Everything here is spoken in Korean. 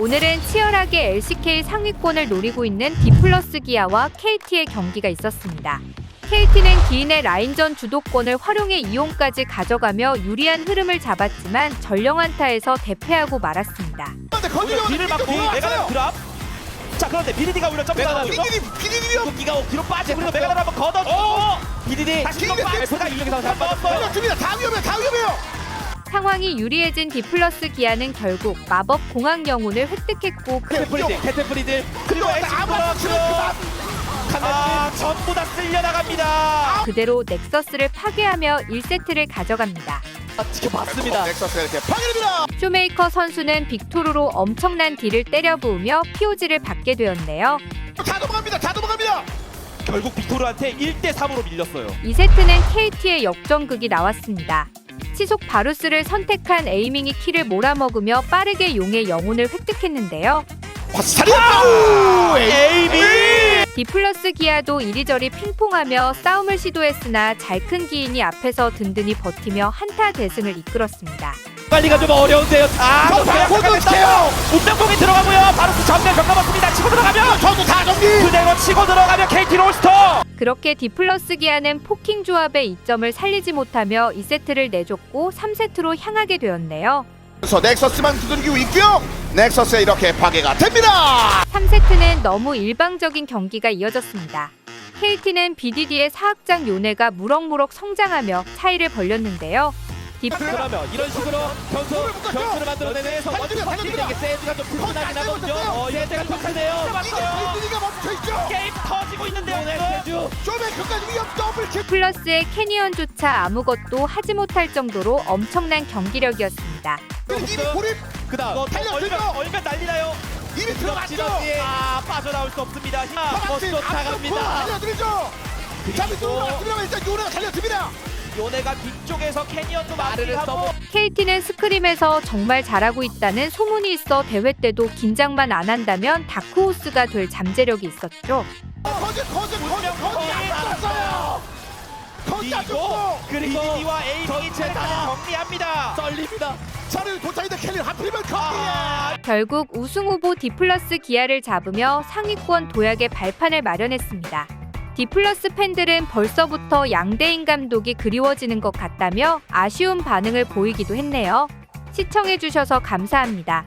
오늘은 치열하게 LCK 상위권을 노리고 있는 디플러스 기아와 KT의 경기가 있었습니다. KT는 기인의 라인전 주도권을 활용해 이용까지 가져가며 유리한 흐름을 잡았지만 전령한타에서 대패하고 말았습니다. 근데 오히려 건드려 뒤를 막고 메가나 드랍. 자 그런데 비디디가 오히려 점프하나 죠 피디디 피디디요 기가 뒤로 빠져 그리고 메가나를 한번 걷어주고 비디디 다시 기가 한번. 걸렸습니다 다 위험해요 다 위험해요 상황이 유리해진 디플러스 기아는 결국 마법 공학 영혼을 획득했고 그 캐테프리들 캐테프리들 그리고 이거 엑스 아무 들어가고 그만 아 전부 다 쓸려 나갑니다. 그대로 넥서스를 파괴하며 1세트를 가져갑니다. 지켜봤습니다. 넥서스가 이렇게 파괴됩니다 쇼메이커 선수는 빅토르로 엄청난 딜을 때려 부으며 POG를 받게 되었네요. 다 넘어갑니다 다 넘어갑니다 결국 빅토르한테 1대 3으로 밀렸어요. 2세트는 KT의 역전극이 나왔습니다. 치속 바루스를 선택한 에이밍이 키를 몰아먹으며 빠르게 용의 영혼을 획득했는데요. 화살이야 디플러스 기아도 이리저리 핑퐁하며 싸움을 시도했으나 잘 큰 기인이 앞에서 든든히 버티며 한타 대승을 이끌었습니다. 빨리가 좀 어려운데요. 아, 어떡해요? 운명공이 들어가고요. 바루스 전면 겪어봤습니다. 치고 들어가면 저도 다 정리 그대로 치고 들어가면 KT 롤스터. 그렇게 디플러스 기아는 포킹 조합의 이점을 살리지 못하며 2세트를 내줬고 3세트로 향하게 되었네요. 그래서 넥서스만 두들기고 있고요 넥서스에 이렇게 파괴가 됩니다 3세트는 너무 일방적인 경기가 이어졌습니다. KT는 BDD의 사학장 요네가 무럭무럭 성장하며 차이를 벌렸는데요. 디... 그러면 이런 식으로 변수 변수를 만들어내면서 원투 달립니다. 세즈가 좀 불편하긴 하거든요. 어, 맞어요. 비디디가 멈춰있죠 게임 터지고 있는데요. 세즈. 쇼메이커까지 위협 더블킬 플러스의 캐니언조차 아무것도 하지 못할 정도로 엄청난 경기력이었습니다. 이미 고립 그다음 어, 달려들죠. 얼면 얼면 난리나요. 이미 들어갔죠 아 빠져나올 수 없습니다. 아, 버스 쫓아갑니다. 달려들죠 자 밑으로 들어가면 일단 요네가 달려듭니다 요네가 뒤쪽에서 캐니언도 마무리하고 KT는 스크림에서 정말 잘하고 있다는 소문이 있어 대회 때도 긴장만 안 한다면 다크호스가 될 잠재력이 있었죠. 거짓 거짓 거짓 거짓 안 알았어요 거짓 안 그리고 그리고 BDD와 에이밍이 제다 정리합니다. 썰립니다. 자를 도착인데 켈리 하필이면 아, 커피 결국 우승 후보 디플러스 기아를 잡으며 상위권 도약의 발판을 마련했습니다. 디플러스 팬들은 벌써부터 양대인 감독이 그리워지는 것 같다며 아쉬운 반응을 보이기도 했네요. 시청해주셔서 감사합니다.